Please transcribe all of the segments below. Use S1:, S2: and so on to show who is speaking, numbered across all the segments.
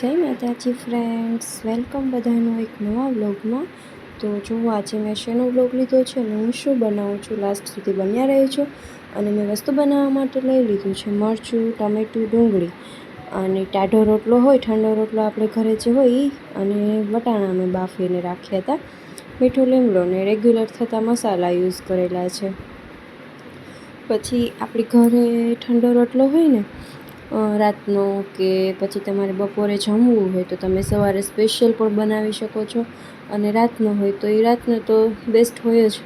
S1: જય માતાજી friends. Welcome બધાનો એક નવા વ્લોગમાં. તો જો આજે મેં શેનો વ્લોગ લીધો છે અને હું શું બનાવું છું, લાસ્ટ સુધી બન્યા રહી છું અને મેં વસ્તુ બનાવવા માટે લઈ લીધું છે મરચું, ટમેટું, ડુંગળી. અને ટાઢો રોટલો હોય, ઠંડો રોટલો આપણે ઘરે જે હોય અને વટાણા અમે બાફીને રાખ્યા હતા. મીઠું લીમડો ને રેગ્યુલર થતા મસાલા યુઝ કરેલા છે. પછી આપણી ઘરે ઠંડો રોટલો હોય ને રાતનો કે પછી તમારે બપોરે જમવું હોય તો તમે સવારે સ્પેશિયલ પણ બનાવી શકો છો. અને રાતનો હોય તો એ રાતનો તો બેસ્ટ હોય જ.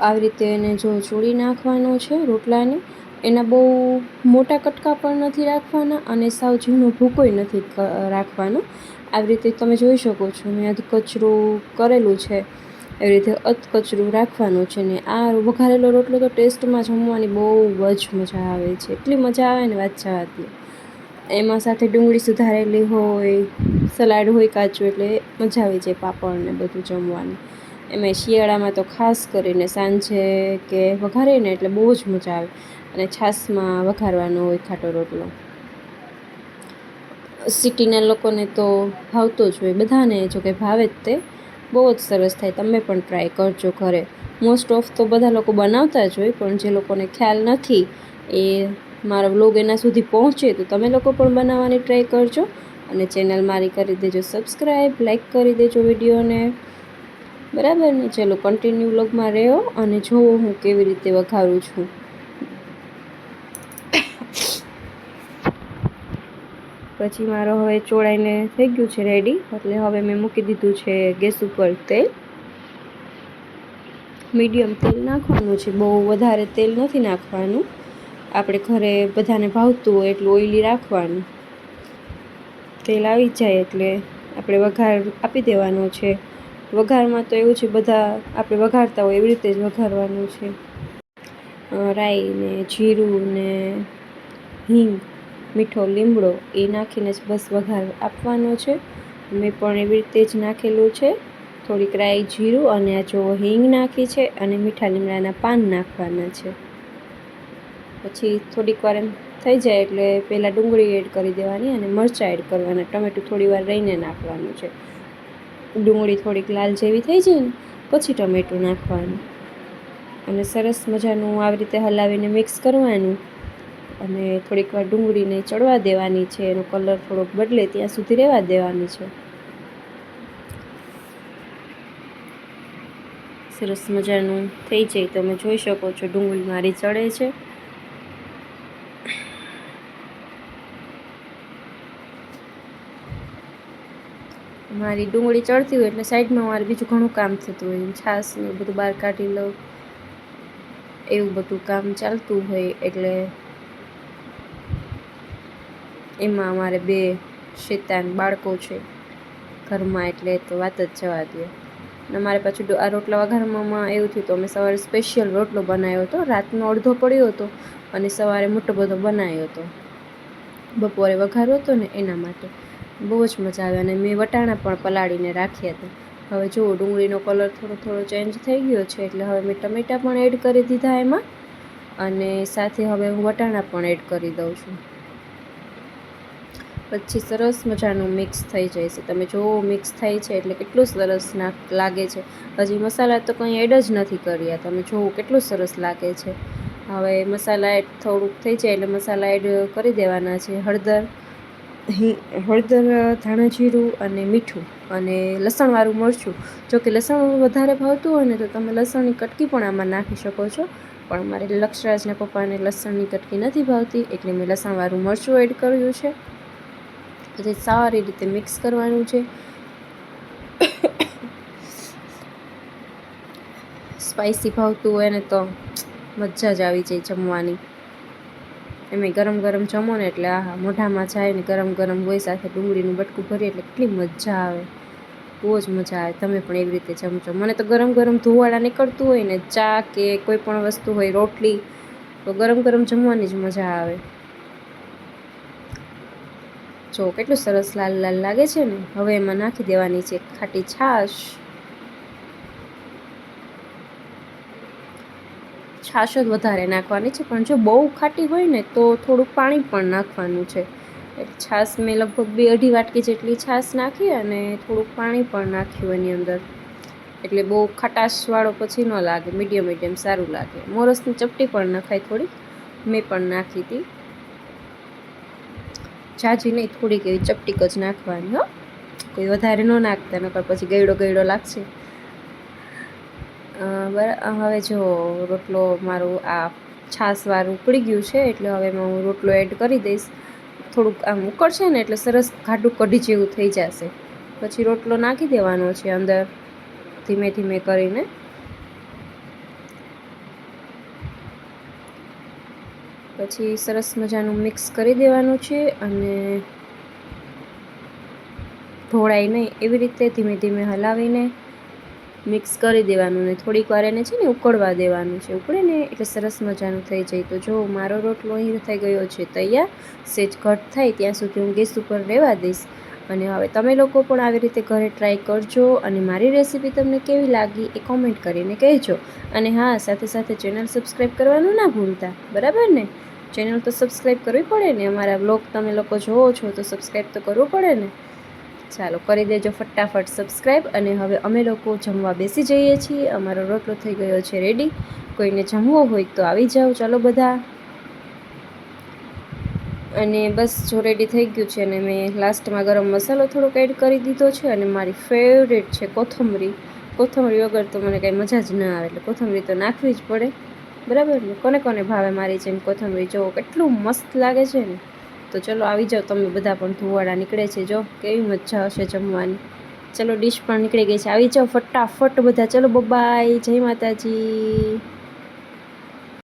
S1: આવી રીતે એને જો ચોળી નાખવાનો છે રોટલાને, એના બહુ મોટા કટકા પણ નથી રાખવાના અને સાવ ઝીણો ભૂકોય નથી રાખવાનો. આવી રીતે તમે જોઈ શકો છો મેં કચરું કરેલું છે. એવી રીતે અધકચરું રાખવાનું છે ને આ વઘારેલો રોટલો તો ટેસ્ટમાં જમવાની બહુ જ મજા આવે છે. એટલી મજા આવે ને વાત જવાતી એમાં સાથે ડુંગળી સુધારેલી હોય, સલાડ હોય કાચું એટલે મજા આવી જાય પાપડ ને બધું જમવાનું. એમાં શિયાળામાં તો ખાસ કરીને સાંજે કે વઘારે ને એટલે બહુ જ મજા આવે. અને છાશમાં વઘારવાનો હોય ખાટો રોટલો. સિટીના લોકોને તો ભાવતો જ હોય બધાને, જો કે ભાવે જ તે. બહુ જ સરસ થાય. તમે પણ ટ્રાય કરજો ઘરે. મોસ્ટ ઓફ તો બધા લોકો બનાવતા જ હોય, પણ જે લોકોને ખ્યાલ નથી એ મારો વ્લોગ એના સુધી પહોંચે તો તમે લોકો પણ બનાવવાની ટ્રાય કરજો. અને ચેનલ મારી કરી દેજો સબસ્ક્રાઈબ લાઇક કરી દેજો વિડીયોને. બરાબર ને? ચલો કન્ટિન્યુ વ્લોગમાં રહ્યો અને જોવો હું કેવી રીતે વઘારું છું. પછી મારો હવે ચોળાઈને થઈ ગયું છે રેડી એટલે હવે મેં મૂકી દીધું છે ગેસ ઉપર તેલ. મીડિયમ તેલ નાખવાનું છે. બહુ વધારે તેલ નથી નાખવાનું. આપણે ઘરે બધાને ભાવતું હોય એટલું ઓઈલી રાખવાનું. તેલ આવી જાય એટલે આપણે વઘાર આપી દેવાનો છે. વઘારમાં તો એવું છે, બધા આપણે વઘારતા હોય એવી રીતે જ વઘારવાનું છે. રાઈ ને જીરું ને હિંગ મીઠો લીમડો એ નાખીને જ બસ વઘાર આપવાનો છે. મેં પણ એવી રીતે જ નાખેલું છે. થોડીક રાઈ જીરું અને આ જો હિંગ નાખી છે અને મીઠા લીમડાના પાન નાખવાના છે. પછી થોડીક વાર એમ થઈ જાય એટલે પહેલાં ડુંગળી એડ કરી દેવાની અને મરચાં એડ કરવાના. ટમેટું થોડી વાર રહીને નાખવાનું છે. ડુંગળી થોડીક લાલ જેવી થઈ જાય ને, પછી ટમેટું નાખવાનું. અને સરસ મજાનું આવી રીતે હલાવીને મિક્સ કરવાનું. અને થોડીક વાર ડુંગળીને ચડવા દેવાની છે, એનો કલર થોડોક બદલે ત્યાં સુધી રહેવા દેવાની છે. સરસ મજાનું થઈ જાય, તમે જોઈ શકો છો ડુંગળી મારી ચડે છે. મારી ડુંગળી ચડતી હોય એટલે સાઈડમાં મારે બીજું ઘણું કામ થતું હોય છાસ ને બધું બહાર કાઢી લઉં. એવું બધું કામ ચાલતું હોય એટલે એમાં અમારે બે શેતાન બાળકો છે ઘરમાં, એટલે તો વાત જ જવા દે. અને મારે પાછું આ રોટલા વઘારવામાં એવું થયું તો અમે સવારે સ્પેશિયલ રોટલો બનાવ્યો હતો. રાતનો અડધો પડ્યો હતો અને સવારે મોટો બધો બનાવ્યો હતો. બપોરે વઘાર્યો હતો ને એના માટે. બહુ જ મજા આવે અને મેં વટાણા પણ પલાળીને રાખ્યા હતા. હવે જુઓ, ડુંગળીનો કલર થોડો થોડો ચેન્જ થઈ ગયો છે, એટલે હવે મેં ટમેટાં પણ એડ કરી દીધા એમાં. અને સાથે હવે હું વટાણા પણ એડ કરી દઉં છું. પછી સરસ મજાનું મિક્સ થઈ જાય છે. તમે જુઓ, મિક્સ થાય છે એટલે કેટલું સરસ લાગે છે. હજી મસાલા તો કંઈ એડ જ નથી કર્યા. તમે જુઓ, કેટલું સરસ લાગે છે. હવે મસાલા એડ થોડુંક થઈ જાય એટલે મસાલા એડ કરી દેવાના છે. હળદર હળદર, ધાણા જીરું અને મીઠું અને લસણવાળું મરચું. જો કે લસણ વધારે ભાવતું હોય ને તો તમે લસણની કટકી પણ આમાં નાખી શકો છો. પણ મારે લક્ષરાજના પપ્પાને લસણની કટકી નથી ભાવતી એટલે મેં લસણવાળું મરચું એડ કર્યું છે. પછી સારી રીતે મિક્સ કરવાનું છે. સ્પાઇસી ભાવતું હોય ને તો મજા જ આવી જાય જમવાની. એમ ગરમ ગરમ જમો ને એટલે આહા મોઢામાં જાય ને ગરમ ગરમ હોય સાથે ડુંગળીનું બટકું ભરીએ એટલે કેટલી મજા આવે. બહુ જ મજા આવે. તમે પણ એવી રીતે જમજો. મને તો ગરમ ગરમ ધુવાળા નીકળતું હોય ને ચા કે કોઈ પણ વસ્તુ હોય રોટલી, તો ગરમ ગરમ જમવાની જ મજા આવે. જો કેટલું સરસ લાલ લાલ લાગે છે ને, હવે એમાં નાખી દેવાની છે ખાટી છાશ. છાશ જ વધારે નાખવાની છે, પણ જો બહુ ખાટી હોય ને, તો થોડુંક પાણી પણ નાખવાનું છે. છાશ મેં લગભગ બે અઢી વાટકી જેટલી છાશ નાખી અને થોડુંક પાણી પણ નાખ્યું એની અંદર. એટલે બહુ ખટાશવાળો પછી ન લાગે, મીડિયમ મીડિયમ સારું લાગે. મોરસની ચપટી પણ નખાય થોડીક, મેં પણ નાખી હતી. જાજી નહીં થોડીક એવી ચપટીક જ નાખવાની, હો. કોઈ વધારે ન નાખતા, નકર પછી ગયડો ગયડો લાગશે. બરાબર હવે જો રોટલો મારું આ છાશવાળું ઉકળી ગયું છે, એટલે હવે હું રોટલો એડ કરી દઈશ. થોડુંક આમ ઉકળશે ને, એટલે સરસ ઘાટું કઢી જેવું થઈ જશે. પછી રોટલો નાખી દેવાનો છે અંદર, ધીમે ધીમે કરીને. પછી સરસ મજાનું મિક્સ કરી દેવાનું છે અને ઢોળાય નહીં, એવી રીતે ધીમે ધીમે હલાવીને મિક્સ કરી દેવાનું ને થોડીક વાર એને છે ને ઉકળવા દેવાનું છે ઉકળે ને એટલે સરસ મજાનું થઈ જાય. તો જો મારો રોટલો અહીં થઈ ગયો છે તૈયાર, સેજ ઘટ થાય ત્યાં સુધી હું ગેસ ઉપર રહેવા દઈશ. અને હવે તમે લોકો પણ આવી રીતે ઘરે ટ્રાય કરજો અને મારી રેસીપી તમને કેવી લાગી એ કોમેન્ટ કરીને કહેજો. અને હા, સાથે સાથે ચેનલ સબસ્ક્રાઈબ કરવાનું ના ભૂલતા, બરાબર ને? ચેનલ તો સબસ્ક્રાઈબ કરવી પડે ને? અમારા બ્લોગ તમે લોકો જોવો છો તો સબસ્ક્રાઈબ તો કરવું પડે ને? ચાલો, કરી દેજો ફટાફટ સબસ્ક્રાઈબ અને હવે અમે લોકો જમવા બેસી જઈએ છીએ. અમારો રોટલો થઈ ગયો છે રેડી કોઈને જમવો હોય તો આવી જાઓ. ચાલો બધા. અને બસ જો રેડી થઈ ગયું છે અને મેં લાસ્ટમાં ગરમ મસાલો થોડોક એડ કરી દીધો છે અને મારી ફેવરેટ છે કોથમરી. કોથમરી વગર તો મને કાંઈ મજા જ ના આવે, એટલે કોથમરી તો નાખવી જ પડે. બરાબર ને? કોને કોને ભાવે મારી જેમ કોથમરી? જો કેટલું મસ્ત લાગે છે ને? તો ચલો આવી જાઓ, તમે બધા પણ ધુવાડા નીકળે છે. જો, કેવી મજા હશે જમવાની. ચલો ડીશ પણ નીકળી ગઈ છે. આવી જાઓ ફટાફટ બધા. ચલો બબાય જય માતાજી.